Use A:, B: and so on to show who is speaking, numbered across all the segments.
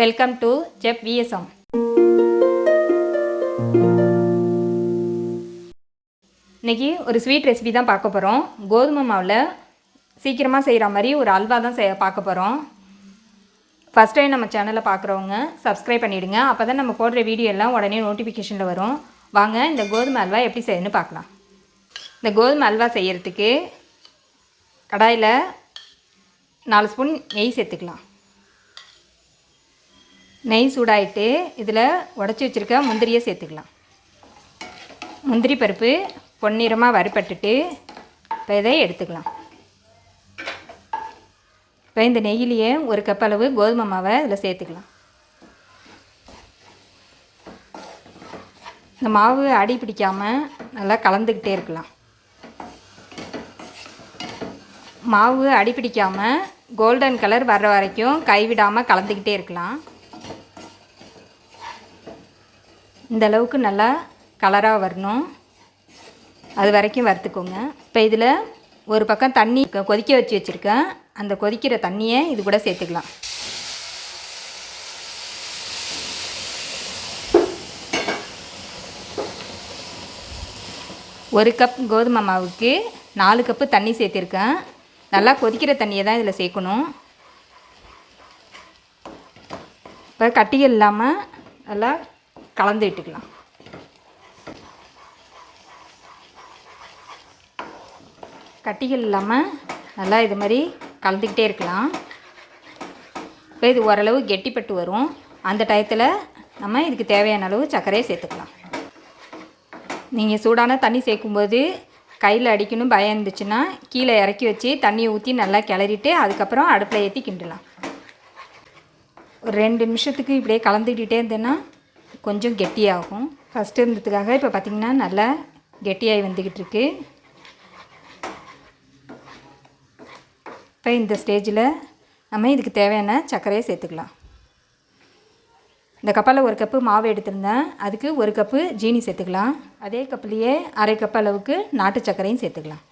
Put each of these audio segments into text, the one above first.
A: Welcome to Jeff VSM இன்றைக்கி ஒரு sweet recipe தான் பார்க்க போகிறோம் கோதுமை மாவில் சீக்கிரமாக செய்கிற மாதிரி ஒரு அல்வா தான் செய்ய பார்க்க போகிறோம் ஃபஸ்ட் டைம் நம்ம சேனலை பார்க்குறவங்க சப்ஸ்கிரைப் பண்ணிவிடுங்க அப்போ தான் நம்ம போடுற வீடியோ எல்லாம் உடனே நோட்டிஃபிகேஷனில் வரும். வாங்க இந்த கோதுமை அல்வா எப்படி செய்யணும்னு பார்க்கலாம். இந்த கோதுமை அல்வா செய்கிறதுக்கு கடாயில் நாலு ஸ்பூன் நெய் சேர்த்துக்கலாம். நெய் சூடாயிட்டு இதில் உடச்சி வச்சுருக்க முந்திரியை சேர்த்துக்கலாம். முந்திரி பருப்பு பொன்னிறமாக வறுப்பட்டுட்டு இப்போ இதை எடுத்துக்கலாம். இப்போ இந்த நெய்யிலேயே ஒரு கப் அளவு கோதுமை மாவை இதில் சேர்த்துக்கலாம். இந்த மாவு அடி பிடிக்காமல் நல்லா கலந்துக்கிட்டே இருக்கலாம். மாவு அடி பிடிக்காமல் கோல்டன் கலர் வர்ற வரைக்கும் கைவிடாமல் கலந்துக்கிட்டே இருக்கலாம். இந்த அளவுக்கு நல்லா கலராக வரணும். அது வரைக்கும் வறுத்துக்கோங்க. இப்போ இதில் ஒரு பக்கம் தண்ணி கொதிக்க வச்சு வச்சுருக்கேன். அந்த கொதிக்கிற தண்ணியை இது கூட சேர்த்துக்கலாம். ஒரு கப் கோதுமை மாவுக்கு நாலு கப்பு தண்ணி சேர்த்துருக்கேன். நல்லா கொதிக்கிற தண்ணியை தான் இதில் சேர்க்கணும். இப்போ கட்டிகள் இல்லாமல் நல்லா கலந்து விட்டுக்கலாம் கட்டிகள் இல்லாமல் நல்லா இது மாதிரி கலந்துக்கிட்டே இருக்கலாம். இப்போ இது ஓரளவு கெட்டிப்பட்டு வரும். அந்த டயத்தில் நம்ம இதுக்கு தேவையான அளவு சர்க்கரையை சேர்த்துக்கலாம். நீங்கள் சூடான தண்ணி சேர்க்கும்போது கையில் அடிக்கணும் பயம் இருந்துச்சுன்னா கீழே இறக்கி வச்சு தண்ணியை ஊற்றி நல்லா கிளறிட்டு அதுக்கப்புறம் அடுப்பில் ஏற்றி கிண்டலாம். ஒரு ரெண்டு நிமிஷத்துக்கு இப்படியே கலந்துக்கிட்டே இருந்தேன்னா கொஞ்சம் கெட்டியாகும். ஃபஸ்ட்டு இருந்ததுக்காக இப்போ பார்த்திங்கன்னா நல்லா கெட்டியாகி வந்துக்கிட்டு இருக்கு இப்போ இந்த ஸ்டேஜில் நம்ம இதுக்கு தேவையான சர்க்கரையை சேர்த்துக்கலாம். இந்த கப்பால் ஒரு கப்பு மாவு எடுத்திருந்தேன் அதுக்கு ஒரு கப்பு ஜீனி சேர்த்துக்கலாம். அதே கப்புலேயே அரை கப் அளவுக்கு நாட்டு சர்க்கரையும் சேர்த்துக்கலாம்.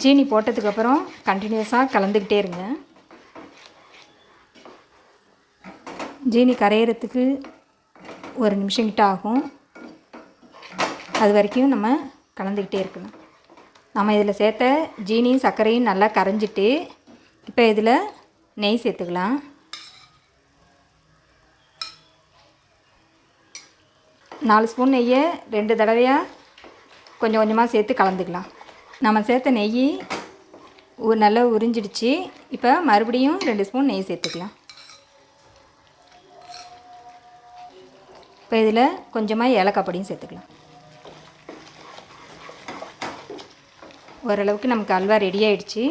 A: ஜீனி போட்டதுக்கப்புறம் கண்டினியூஸாக கலந்துக்கிட்டே இருங்க. ஜீனி கரையிறதுக்கு ஒரு நிமிஷம் கிட்ட ஆகும். அது வரைக்கும் நம்ம கலந்துக்கிட்டே இருக்கணும். நம்ம இதில் சேர்த்த ஜீனியும் சர்க்கரையும் நல்லா கரைஞ்சிட்டு இப்போ இதில் நெய் சேர்த்துக்கலாம். நாலு ஸ்பூன் நெய்யை ரெண்டு தடவையாக கொஞ்சம் கொஞ்சமாக சேர்த்து கலந்துக்கலாம். நம்ம சேர்த்த நெய் ஒரு நல்லா உறிஞ்சிடுச்சு. இப்போ மறுபடியும் ரெண்டு ஸ்பூன் நெய் சேர்த்துக்கலாம். இப்போ இதில் கொஞ்சமாக ஏலக்காய் பொடியும் சேர்த்துக்கலாம். ஓரளவுக்கு நமக்கு அல்வா ரெடி ஆயிடுச்சு.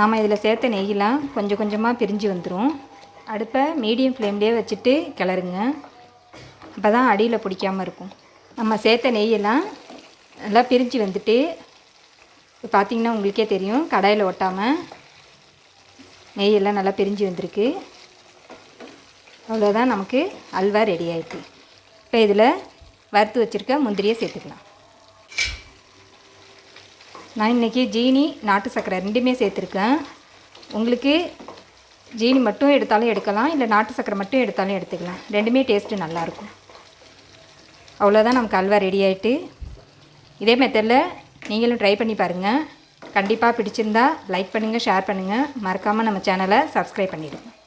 A: நாம் இதில் சேர்த்த நெய்யெலாம் கொஞ்சம் கொஞ்சமாக பிரிஞ்சு வந்துடும் அடுப்பை மீடியம் ஃப்ளேம்லேயே வச்சுட்டு கிளறுங்க. அப்போ தான் அடியில் பிடிக்காமல் இருக்கும். நம்ம சேர்த்த நெய்யெல்லாம் நல்லா பிரிஞ்சு வந்துட்டு இப்போ பார்த்தீங்கன்னா உங்களுக்கே தெரியும் கடாயில் ஒட்டாமல் நெய்யெல்லாம் நல்லா பிரிஞ்சு வந்திருக்கு. அவ்வளோதான் நமக்கு அல்வா ரெடி ஆகிட்டு இப்போ இதில் வறுத்து வச்சுருக்க முந்திரியை சேர்த்துக்கலாம். நான் இன்றைக்கி ஜீனி நாட்டு சர்க்கரை ரெண்டுமே சேர்த்துருக்கேன். உங்களுக்கு ஜீனி மட்டும் எடுத்தாலும் எடுக்கலாம் இல்லை நாட்டு சர்க்கரை மட்டும் எடுத்தாலும் எடுத்துக்கலாம். ரெண்டுமே டேஸ்ட்டு நல்லாயிருக்கும் அவ்வளோதான் நமக்கு அல்வா ரெடி ஆகிட்டு இதே மெத்தடில் நீங்களும் ட்ரை பண்ணி பாருங்கள் கண்டிப்பாக பிடிச்சிருந்தா லைக் பண்ணுங்கள் ஷேர் பண்ணுங்கள் மறக்காமல் நம்ம சேனலை சப்ஸ்கிரைப் பண்ணிவிடுங்க